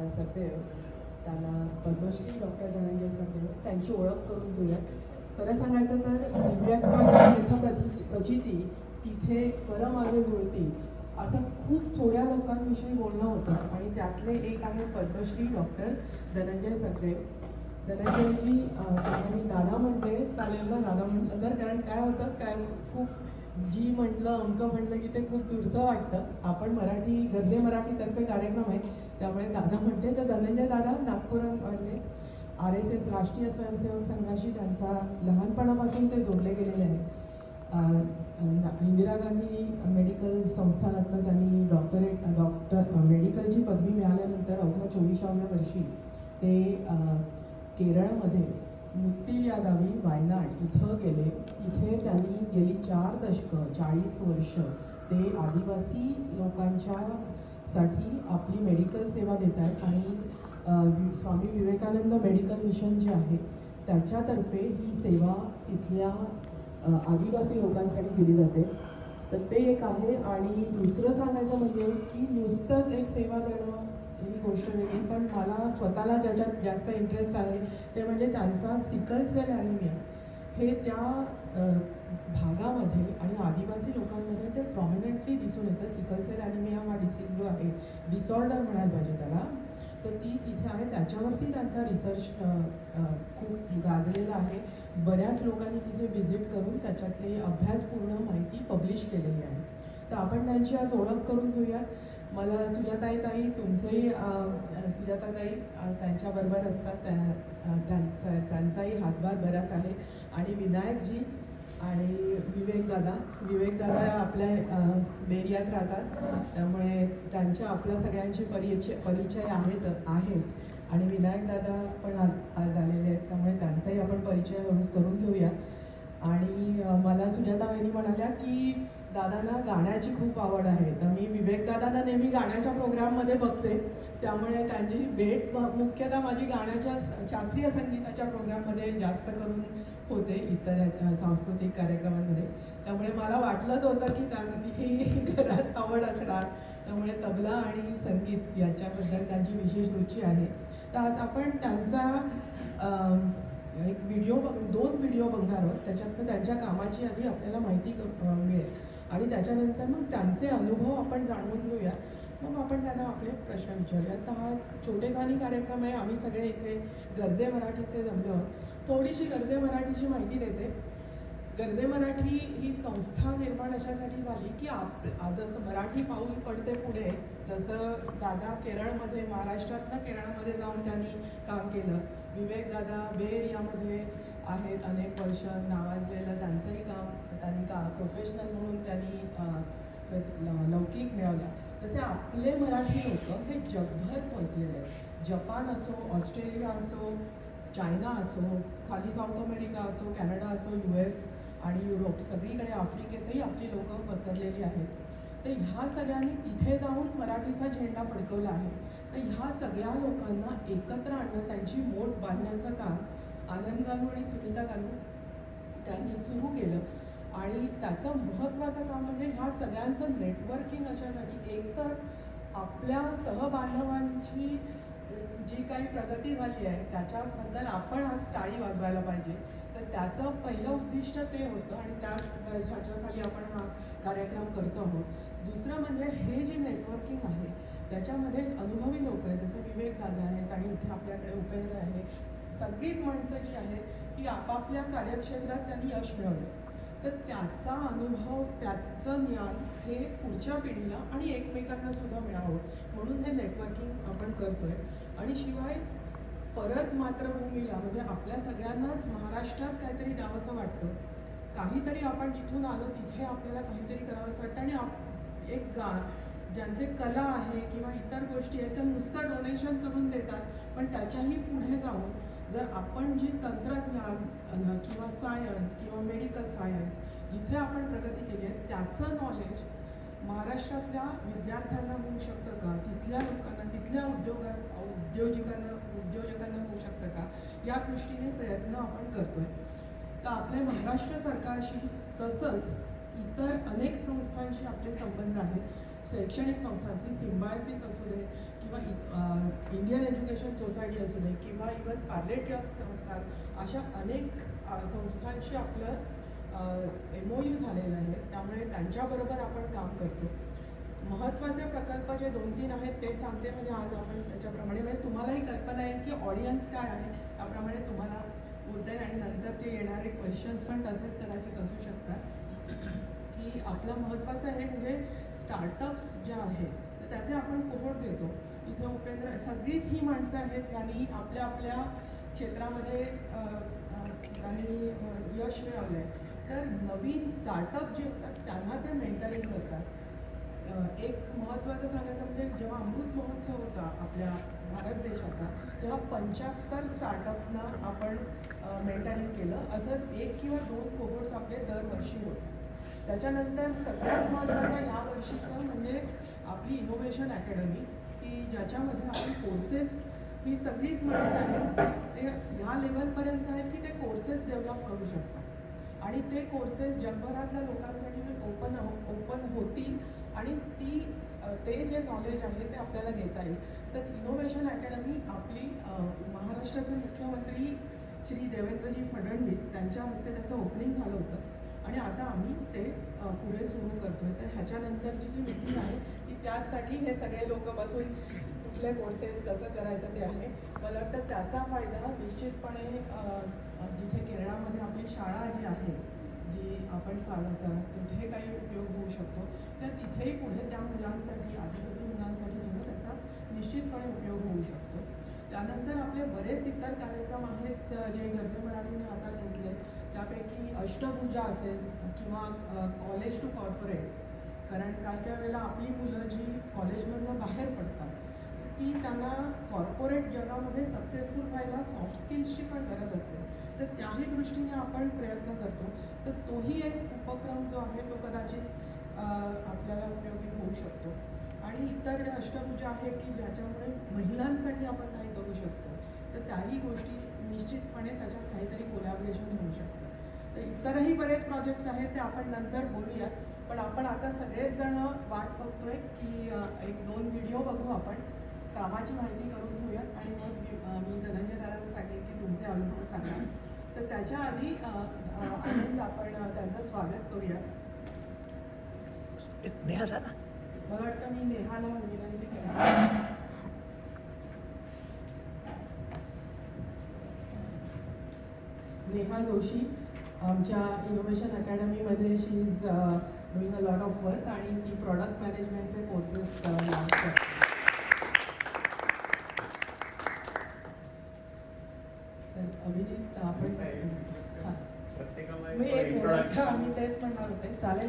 अ, सखदेव त्यांना पद्मश्री डॉक्टर धनंजय सखदेव त्यांची ओळख करून घेऊयात. खरं सांगायचं तर दिव्यत्वाची प्रचिती तिथे कर माझे जुळती असं खूप थोड्या लोकांविषयी बोलणं होतं. आणि त्यातले एक आहे पद्मश्री डॉक्टर धनंजय सखदेव धनंजयजी मी दादा म्हणते चालेल ना दादा म्हटलं तर कारण काय होतं काय खूप जी म्हटलं अंक म्हटलं की ते खूप दूरचं वाटतं. आपण मराठी गरजे मराठीतर्फे कार्यक्रम आहे त्यामुळे दादा म्हणते तर धनंजय दादा नागपूरमधले आर एस एस राष्ट्रीय स्वयंसेवक संघाशी त्यांचा लहानपणापासून ते जोडले गेलेले आहेत. इंदिरा गांधी मेडिकल संस्थानातनं त्यांनी डॉक्टरेट डॉक्टर मेडिकलची पदवी मिळाल्यानंतर अवघ्या चोवीसाव्या वर्षी ते केरळमध्ये मुत्तील या गावी वायनाड इथं गेले. इथे त्यांनी गेली चार दशकं चाळीस वर्ष ते आदिवासी लोकांच्या साठी आपली मेडिकल सेवा देत आहेत आणि स्वामी विवेकानंद मेडिकल मिशन जे आहे त्याच्यातर्फे ही सेवा इथल्या आदिवासी लोकांसाठी दिली जाते. तर ते एक आहे आणि दुसरं सांगायचं म्हणजे की नुसतंच एक सेवा देणं ही गोष्ट वेगळी पण मला स्वतःला ज्याच्यात जास्त इंटरेस्ट आहे ते म्हणजे त्यांचा सिकल सेल ॲनिमिया हे त्या भागामध्ये आणि आदिवासी लोकांमध्ये ते प्रॉमिनंटली दिसून येतं. सिकलसेल ॲनिमिया हा डिसीज जो आहे डिसऑर्डर म्हणायला पाहिजे त्याला. तर ती तिथे आहे. त्याच्यावरती त्यांचा रिसर्च खूप गाजलेला आहे. बऱ्याच लोकांनी तिथे व्हिजिट करून त्याच्यातले अभ्यासपूर्ण माहिती पब्लिश केलेली आहे. तर आपण त्यांची आज ओळख करून घेऊयात. मला सुजाताई ताई तुमचंही सुजाताताई त्यांच्याबरोबर असतात. त्या त्यांचा त्यांचाही हातभार बराच आहे. आणि विनायकजी आणि विवेकदादा विवेकदादा आपल्या बेरियात राहतात. त्यामुळे त्यांच्या आपल्या सगळ्यांचे परिचय परिचय आहेत आहेच. आणि विनायकदादा पण आज आलेले आहेत. त्यामुळे त्यांचाही आपण परिचय हळूच करून घेऊयात आणि मला सुजाता म्हणाल्या की दादांना गाण्याची खूप आवड आहे. तर मी विवेक दादांना नेहमी गाण्याच्या प्रोग्राममध्ये बघते. त्यामुळे त्यांची भेट म- मुख्यतः माझी गाण्याच्या शास्त्रीय संगीताच्या प्रोग्राममध्ये जास्त करून होते इतर सांस्कृतिक कार्यक्रमांमध्ये. त्यामुळे मला वाटलंच होतं की त्यांनी घरात आवड असणार. त्यामुळे तबला आणि संगीत याच्याबद्दल त्यांची विशेष रुची आहे. तर आज आपण त्यांचा एक व्हिडिओ बघ दोन व्हिडिओ बघणार आहोत. त्याच्यातनं त्यांच्या कामाची आधी आपल्याला माहिती क- मिळेल. आणि त्याच्यानंतर मग त्यांचे अनुभव आपण जाणून घेऊया. मग आपण त्यांना आपले प्रश्न विचारूया. तर हा छोटेखानी कार्यक्रम आहे. आम्ही सगळे इथे गरजे मराठीचे जमलो आहोत. थोडीशी गरजे मराठीची माहिती देते. गरजे मराठी ही संस्था निर्माण अशासाठी झाली की आप आज जसं मराठी पाऊल पडते पुढे जसं दादा केरळमध्ये महाराष्ट्रातनं केरळमध्ये जाऊन त्यांनी काम केलं. विवेक दादा बेर यामध्ये आहेत अनेक वर्ष नावाजलेलं त्यांचंही काम त्यांनी का प्रोफेशनल म्हणून त्यांनी लौकिक मिळवला. तसे आपले मराठी लोक हे जगभर पोचलेले आहेत. जपान असो ऑस्ट्रेलिया असो चायना असो खाली साऊथ अमेरिका असो कॅनडा असो यू एस आणि युरोप सगळीकडे आफ्रिकेतही आपली लोक पसरलेली आहेत. तर ह्या सगळ्यांनी तिथे जाऊन मराठीचा झेंडा फडकवला आहे. तर ह्या सगळ्या लोकांना एकत्र आणणं त्यांची मोठ बांधण्याचं काम आनंद गालू आणि सुनीता गालू त्यांनी सुरू केलं. आणि त्याचं महत्त्वाचं काम म्हणजे ह्या सगळ्यांचं नेटवर्किंग अशासाठी एकतर आपल्या सहबांधवांची जी काही प्रगती झाली आहे त्याच्याबद्दल आपण आज टाळी वाजवायला पाहिजे. तर त्याचं पहिलं उद्दिष्ट ते होतं आणि त्याच ह्याच्याखाली आपण हा कार्यक्रम करतो आहोत. दुसरं म्हणजे हे जे नेटवर्किंग आहे त्याच्यामध्ये अनुभवी लोक आहेत जसे विवेक दादा आहेत आणि इथे आपल्याकडे उपेंद्र आहे सगळीच माणसं जी आहेत ती आपापल्या कार्यक्षेत्रात त्यांनी यश मिळवलं. तर त्याचा अनुभव त्याचं ज्ञान हे पुढच्या पिढीला आणि एकमेकांना सुद्धा मिळावं. म्हणून हे नेटवर्किंग आपण करतोय. आणि शिवाय परत मातृभूमीला म्हणजे आपल्या सगळ्यांनाच महाराष्ट्रात काहीतरी द्यावंसं वाटतं. काहीतरी आपण जिथून आलो तिथे आपल्याला काहीतरी करावंसं वाटतं. आणि आप एक गा ज्यांचे कला आहे किंवा इतर गोष्टी आहेत त्या नुसतं डोनेशन करून देतात पण त्याच्याही पुढे जाऊन जर आपण जी तंत्रज्ञान किंवा सायन्स किंवा मेडिकल सायन्स जिथे आपण प्रगती केली आहे त्याचं नॉलेज महाराष्ट्रातल्या विद्यार्थ्यांना होऊ शकतं का? तिथल्या लोकांना तिथल्या उद्योगा उद्योजकांना उद्योजकांना होऊ शकतं का? या दृष्टीने प्रयत्न आपण करतोय. तर आपल्या महाराष्ट्र सरकारशी तसंच इतर अनेक संस्थांशी आपले संबंध आहेत. शैक्षणिक संस्थांची सिम्बायसिस असू दे किंवा इंडियन एज्युकेशन सोसायटी असू दे किंवा इवन पार्लेट संस्था अशा अनेक संस्थांशी आपलं एम ओ यू झालेलं आहे. त्यामुळे त्यांच्याबरोबर आपण काम करतो. महत्त्वाचे प्रकल्प जे दोन तीन आहेत ते सांगते म्हणजे आज आपण त्याच्याप्रमाणे. म्हणजे तुम्हालाही कल्पना आहे की ऑडियन्स काय आहे. त्याप्रमाणे तुम्हाला बोलता आणि नंतर जे येणारे क्वेश्चन्स पण तसेच कदाचित असू शकतात. की आपलं महत्त्वाचं आहे म्हणजे स्टार्टअप्स ज्या आहेत तर त्याचे आपण कोहोट घेतो. इथे उपेंद्र सगळीच ही माणसं आहेत यांनी आपल्या आपल्या क्षेत्रामध्ये त्यांनी यश मिळवलं आहे तर नवीन स्टार्टअप जे होतात त्यांना ते मेंटरिंग करतात. एक महत्त्वाचं सांगायचं म्हणजे जेव्हा अमृत महोत्सव होता आपल्या भारत देशाचा तेव्हा पंच्याहत्तर स्टार्टअप्सना आपण मेंटरिंग केलं. असं एक किंवा दोन कोहोट्स आपले दरवर्षी होतात त्याच्यानंतर सगळ्यात महत्त्वाचं या वर्षीचं म्हणजे आपली इनोव्हेशन अकॅडमी की ज्याच्यामध्ये आपण कोर्सेस ही सगळीच माणसं आहेत ते ह्या लेवलपर्यंत आहेत की ते कोर्सेस डेव्हलप करू शकतात. आणि ते कोर्सेस जगभरातल्या लोकांसाठी ओपन ओपन हो, होतील आणि ती ते जे नॉलेज आहे ते आपल्याला घेता येईल. तर इनोव्हेशन अकॅडमी आपली महाराष्ट्राचे मुख्यमंत्री श्री देवेंद्रजी फडणवीस त्यांच्या हस्ते त्याचं ओपनिंग झालं होतं. सगळे सुरू करतोय. तर ह्याच्यानंतरची जी मीटिंग आहे ती त्याचसाठी हे सगळे लोक बसून कुठले कोर्सेस कसं करायचं ते आहे. मला वाटतं त्याचा फायदा निश्चितपणे जिथे केरळामध्ये आपली शाळा जी आहे जी आपण चालवतात तिथे काही उपयोग होऊ शकतो. तर तिथेही पुढे त्या मुलांसाठी आदिवासी मुलांसाठी सुद्धा त्याचा निश्चितपणे उपयोग होऊ शकतो. त्यानंतर आपले बरेच इतर कार्यक्रम आहेत जे गरजे मराठीने हातात घेतले. त्यापैकी अष्टभुजा असेल किंवा कॉलेज टू कॉर्पोरेट कारण काय काय वेळेला आपली मुलं जी कॉलेजमधनं बाहेर पडतात ती त्यांना कॉर्पोरेट जगामध्ये सक्सेसफुल व्हायला सॉफ्ट स्किल्सची पण गरज असते. तर त्याही दृष्टीने आपण प्रयत्न करतो. तर तोही एक उपक्रम जो आहे तो कदाचित आपल्याला उपयोगी होऊ शकतो. आणि इतर अष्टभुजा आहे की ज्याच्यामुळे महिलांसाठी आपण काही करू शकतो. तर त्याही गोष्टी निश्चितपणे त्याच्यात काहीतरी कोलॅबरेशन होऊ शकतं. तर इतरही बरेच प्रोजेक्ट्स आहेत ते आपण नंतर बोलूयात. पण आपण आता सगळेच जण वाट बघतोय की एक दोन व्हिडिओ बघू आपण. कामाची माहिती करून घेऊयात. आणि मग मी धनंजय दादांना सांगेन की तुमचे अनुभव सांगा. तर त्याच्या आधी आनंद आपण त्यांचं स्वागत करूयात. नेहा ना. मला वाटतं मी नेहाला विनंती करेन. नेहा जोशी. आमच्या innovation अकॅडमीमध्ये she is doing a lot of work आणि ती प्रॉडक्ट मॅनेजमेंटचे कोर्सेस लॉन्च करते अभिजित आपण मी एक. मी तेच म्हणणार होते. चालेल.